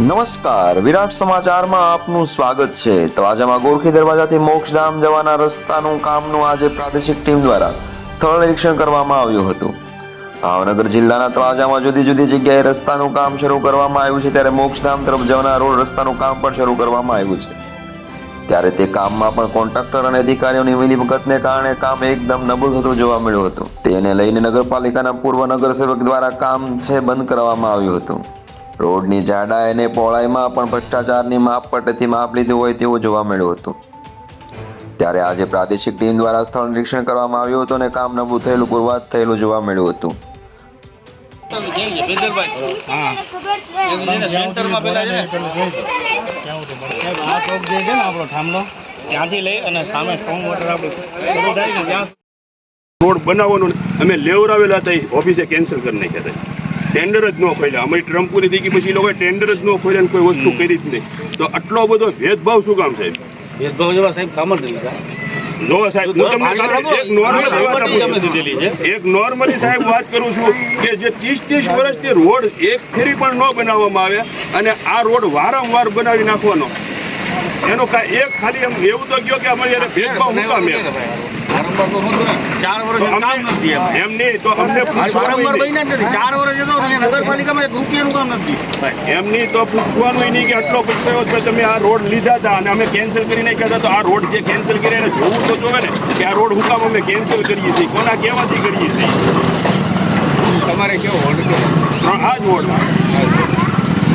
નમસ્કાર, વિરાટ સમાચારમાં આપનું સ્વાગત છે. તળાજામાં ગોરખી દરવાજાથી મોક્ષધામ જવાના રસ્તાનું કામનું આજે પ્રાદેશિક ટીમ દ્વારા સ્થળ નિરીક્ષણ કરવામાં આવ્યું હતું. ભાવનગર જિલ્લાના તળાજામાં જુદી જુદી જગ્યાએ રસ્તાનું કામ શરૂ કરવામાં આવ્યું છે, ત્યારે મોક્ષધામ તરફ જવાના રોડ રસ્તાનું કામ પણ શરૂ કરવામાં આવ્યું છે. ત્યારે તે કામમાં પણ કોન્ટ્રાક્ટર અને અધિકારીઓની મિલીભગતને કારણે કામ એકદમ નબળું થતું જોવા મળ્યું હતું. તેને લઈને નગરપાલિકાના પૂર્વ નગરસેવક દ્વારા કામ છે, બંધ કરવામાં આવ્યું હતું. રોડની જાડાઈ અને પહોળાઈમાં પણ ભ્રષ્ટાચારની માપપટ્ટીથી માપ લીધું હોય તેવું જોવા મળ્યું હતું. ત્યારે આજે પ્રાદેશિક ટીમ દ્વારા સ્થળ નિરીક્ષણ કરવામાં આવ્યું હતું અને કામ નબળું થયેલું, પૂર્વાત થયેલું જોવા મળ્યું હતું. રોડ બનાવવાનો અમે લેવરાવેલા હતા ઓફિસે કેન્સલ કરી નાખ્યા હતા. ટેન્ડર જ ન ખોલ્યા. અમારી ટ્રમ્પ પૂરી થઈ ગઈ પછી લોકોએ ટેન્ડર જ ન ખોલ્યા ને કોઈ વસ્તુ કરી જ નહીં. તો આટલો બધો ભેદભાવ શું કામ સાહેબ? ભેદભાવ જેવા સાહેબ કામ જ નહીં જો સાહેબ હું તમને એક નોર્મલ વાત. એક નોર્મલી સાહેબ કરું છું કે જે ત્રીસ ત્રીસ વર્ષથી રોડ એક ફેરી પણ ન બનાવવામાં આવે અને આ રોડ વારંવાર બનાવી નાખવાનો. એનો એક ખાલી એમ એવું તો કે અમારે ભેદભાવ એમ વારંવાર તો નહોતું ને. ચાર વર્ષ કામ નથી એમ. નહીં તો અમને વારંવાર બન્યા નથી. ચાર વર્ષ જતો નગરપાલિકામાં એક રૂપિયાનું કામ નથી. એમની તો પૂછવાનું નહીં કે આટલો કે તમે આ રોડ લીધા હતા અને અમે કેન્સલ કરી નાખ્યા હતા. તો આ રોડ જે કેન્સલ કર્યા એને જોવું તો જોવે ને કે આ રોડ હું અમે કેન્સલ કરીએ છીએ. કોના કહેવાથી કરીએ છીએ? તમારે કેવો હોલ્ડ છે હા, આ જ રોડ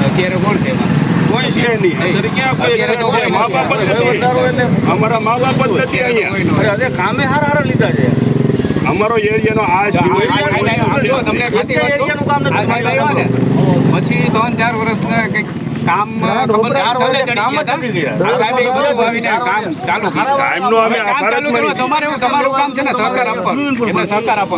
અત્યારે કોણ છે એમાં કોઈ છે નહીં. અત્યારે ક્યાં કોઈ અત્યારે તો કોઈ મા બાપ જ નથી. અમારા મા બાપ જ નથી અહીંયા. કામે હારા હારા લીધા છે. અમારો એરિયાનો આ પછી ત્રણ ચાર વર્ષના કંઈક કામ ચાલુ ચાલુ તમારે તમારું કામ છે ને સહકાર આપો સહકાર આપો